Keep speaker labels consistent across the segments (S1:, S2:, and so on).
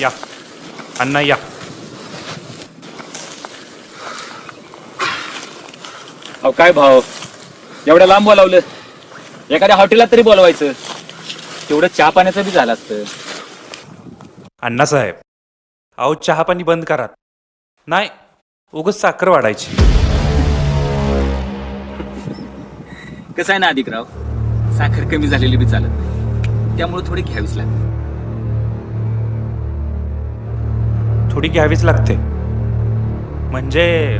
S1: या. अण्णा या.
S2: अहो काय भाव? एवढ्या लांब बोलावलं. एखाद्या हॉटेलात तरी बोलवायचं. तेवढं चहा पाण्याचं बी झालं असतं.
S1: अण्णासाहेब अहो चहा पाणी बंद करा. नाही उगच साखर वाढायची.
S2: कसं आहे ना अधिकराव साखर कमी झालेली बी चालत नाही. त्यामुळे थोडी घ्यावीच लागते.
S1: थोडी घ्यावीच लागते. म्हणजे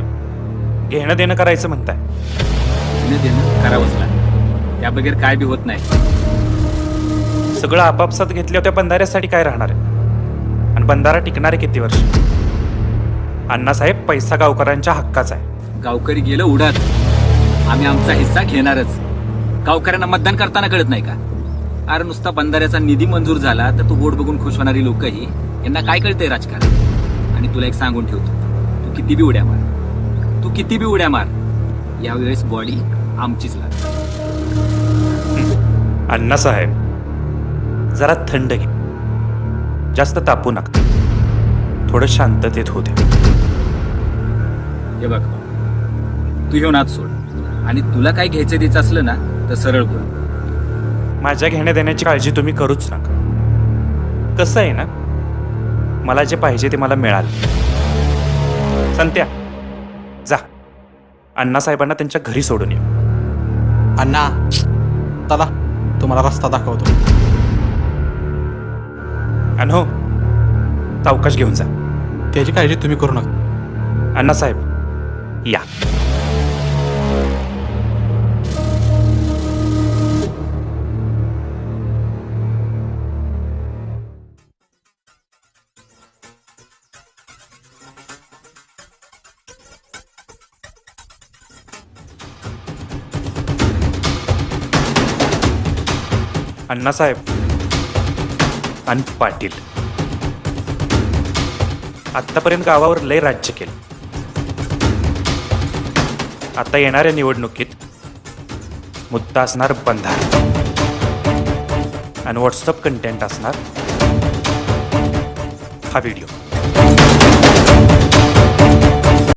S1: घेणं देणं करायचं म्हणताय.
S2: देणं देणं करावंच काय बी होत नाही.
S1: सगळं आपापसात घेतल्या त्या बंधाऱ्यासाठी काय राहणार आहे? आणि बंधारा टिकणार आहे किती वर्ष? अण्णासाहेब पैसा गावकऱ्यांच्या हक्काचा आहे.
S2: गावकरी गेलं उडत. आम्ही आमचा हिस्सा घेणारच. गावकऱ्यांना मतदान करताना कळत नाही का? अरे नुसता बंधाऱ्याचा निधी मंजूर झाला तर तू बोट बघून खुश होणारी लोकही. यांना काय कळतंय राजकारण? आणि तुला एक सांगून ठेवतो. तू किती बी उड्या मार. तू किती बी उड्या मार. यावेळेस बॉडी आमचीच लागते
S1: अण्णासाहेब जरा थंड घे. जास्त तापू नका. थोडं शांततेत होते
S2: हे बघ तू घेऊन आज सोड. आणि तुला काय घ्यायचं द्यायचं असलं ना तर सरळ बोल.
S1: माझ्या घेण्या देण्याची काळजी तुम्ही करूच नका. कसं आहे ना? मला जे पाहिजे ते मला मिळालं. संत्या जा. अण्णासाहेबांना त्यांच्या घरी सोडून ये.
S3: अण्णा चला. तुम्हाला रस्ता दाखवतो.
S1: हो सावकाश घेऊन जा.
S3: त्याची काळजी तुम्ही करू नका.
S1: अण्णासाहेब या. अण्णासाहेब आणि पाटील. आत्तापर्यंत गावावर लय राज्य केलं. आता येणाऱ्या निवडणुकीत मुद्दा असणार बंधार. आणि व्हॉट्सअप कंटेंट असणार हा व्हिडिओ